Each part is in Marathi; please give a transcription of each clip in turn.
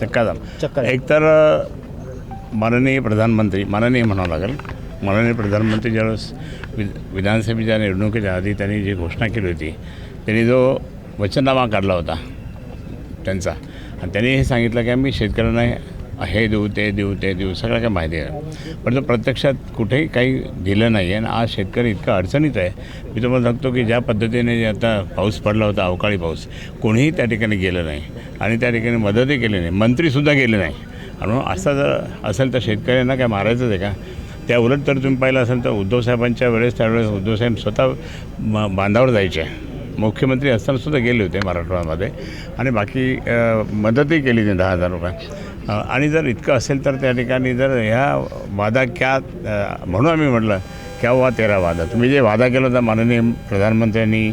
चक्काजाम चक्काजाम. एकतर माननीय प्रधानमंत्री माननीय म्हणावं लागेल माननीय प्रधानमंत्री ज्यावेळेस वि विधानसभेच्या निवडणुकीच्या आधी त्यांनी जी घोषणा केली होती त्यांनी जो वचननामा काढला होता त्यांचा आणि त्यांनी हे सांगितलं की आम्ही शेतकऱ्यांना हे देऊ ते देऊ ते देऊ सगळं काही माहिती आहे. परंतु प्रत्यक्षात कुठेही काही दिलं नाही आहे. आणि आज शेतकरी इतका अडचणीत आहे. मी तुम्हाला सांगतो की ज्या पद्धतीने जे आता पाऊस पडला होता अवकाळी पाऊस कोणीही त्या ठिकाणी गेलं नाही. आणि त्या ठिकाणी मदतही केली नाही. मंत्रीसुद्धा गेले नाही. आणि म्हणून असं जर असेल तर शेतकऱ्यांना काय मारायचंच आहे का? त्या उलट तर तुम्ही पाहिलं असेल तर उद्धवसाहेबांच्या वेळेस त्यावेळेस उद्धवसाहेब स्वतः बांधावर जायचे. मुख्यमंत्री असतानासुद्धा गेले होते मराठवाड्यामध्ये. आणि बाकी मदतही केली त्यांनी दहा हजार रुपये. आणि जर इतकं असेल तर त्या ठिकाणी जर ह्या वादा क्या म्हणून आम्ही म्हटलं क्या वा तेरा वादा? तुम्ही जे वादा केला होता माननीय प्रधानमंत्र्यांनी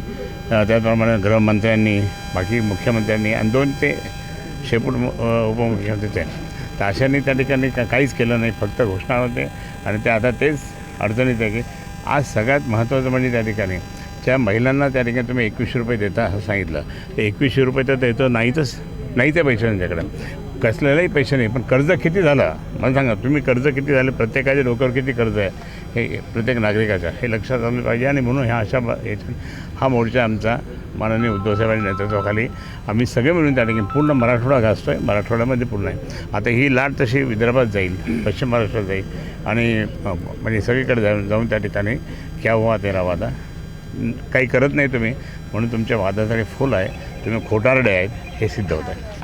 त्याचप्रमाणे गृहमंत्र्यांनी बाकी मुख्यमंत्र्यांनी आणि दोन ते शेपूट उपमुख्यमंत्री ते. तर अशांनी त्या ठिकाणी का काहीच केलं नाही फक्त घोषणा होते. आणि ते आता तेच अडचणीत आहे की आज सगळ्यात महत्त्वाचं म्हणजे त्या ठिकाणी त्या महिलांना त्या ठिकाणी तुम्ही एकवीसशे रुपये देता असं सांगितलं. तर एकवीसशे रुपये तर देतो नाहीतच नाही ते पैसे त्यांच्याकडे. कसलेलाही पैसे नाही पण कर्ज किती झालं? मला सांगा तुम्ही कर्ज किती झाले? प्रत्येकाच्या डोक्यावर किती कर्ज आहे? हे प्रत्येक नागरिकाचं हे लक्षात आलं पाहिजे. आणि म्हणून ह्या अशा ब- हा मोर्चा आमचा माननीय उद्धवसाहेबांच्या नेतृत्वाखाली आम्ही सगळे मिळून त्या ठिकाणी पूर्ण मराठवाडा गाजतो आहे मराठवाड्यामध्ये पूर्ण आहे. आता ही लाट तशी विदर्भात जाईल पश्चिम महाराष्ट्रात जाईल. आणि म्हणजे सगळीकडे जाऊन जाऊन त्या ठिकाणी क्या हुआ तेरा वादा. काही करत नाही तुम्ही म्हणून तुमच्या वादासाठी फुल आहे. तुम्ही खोटारडे आहेत हे सिद्ध होत आहे.